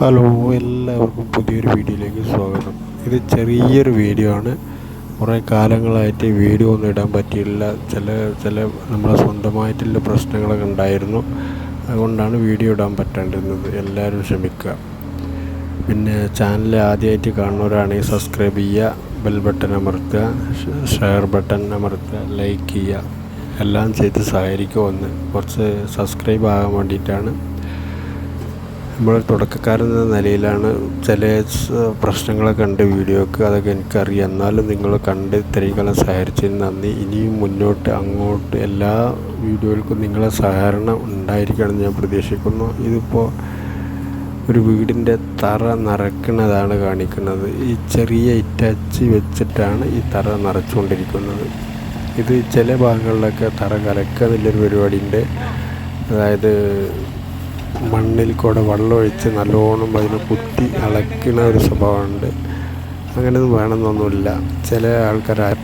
Hello എല്ലാവർക്കും പുതിയൊരു വീഡിയോയിലേക്ക് സ്വാഗതം. ഇത് ചെറിയൊരു വീഡിയോ ആണ്. കുറേ കാലങ്ങളായിട്ട് വീഡിയോ ഒന്നും ഇടാൻ പറ്റിയില്ല. ചില ചില നമ്മളെ സ്വന്തമായിട്ടുള്ള പ്രശ്നങ്ങളൊക്കെ ഉണ്ടായിരുന്നു. അതുകൊണ്ടാണ് വീഡിയോ ഇടാൻ പറ്റാണ്ടിരുന്നത്. എല്ലാവരും ക്ഷമിക്കുക. പിന്നെ ചാനൽ ആദ്യമായിട്ട് കാണുന്നവരാണെങ്കിൽ സബ്സ്ക്രൈബ് ചെയ്യുക ബെൽ ബട്ടൺ അമർത്തുക ഷെയർ ബട്ടൺ അമർത്തുക ലൈക്ക് ചെയ്യുക. എല്ലാം ചെയ്ത് സഹകരിക്കുമെന്ന്. കുറച്ച് സബ്സ്ക്രൈബ് ആകാൻ വേണ്ടിയിട്ടാണ് നമ്മൾ തുടക്കക്കാരൻ എന്ന നിലയിലാണ് ചില പ്രശ്നങ്ങളെ ഉണ്ട് വീഡിയോക്ക് അതൊക്കെ എനിക്കറിയാം. എന്നാലും നിങ്ങൾ കണ്ട് ഇത്രയും കാലം സഹകരിച്ചതിന് നന്ദി. ഇനിയും മുന്നോട്ട് അങ്ങോട്ട് എല്ലാ വീഡിയോകൾക്കും നിങ്ങളെ സഹകരണം ഉണ്ടായിരിക്കണമെന്ന് ഞാൻ പ്രതീക്ഷിക്കുന്നു. ഇതിപ്പോൾ ഒരു വീടിന്റെ തറ നിറക്കുന്നതാണ് കാണിക്കുന്നത്. ഈ ചെറിയ ഇറ്റാച്ചി വെച്ചിട്ടാണ് ഈ തറ നിറച്ചുകൊണ്ടിരിക്കുന്നത്. ഇത് ചില ഭാഗങ്ങളിലൊക്കെ തറ കലക്കുക എന്നുള്ളൊരു പരിപാടിയുണ്ട്. അതായത് മണ്ണിൽ കൂടെ വെള്ളമൊഴിച്ച് നല്ലോണം അതിനെ കുത്തി അളക്കുന്ന ഒരു സ്വഭാവമുണ്ട്. അങ്ങനെയൊന്നും വേണമെന്നൊന്നുമില്ല. ചില ആൾക്കാർ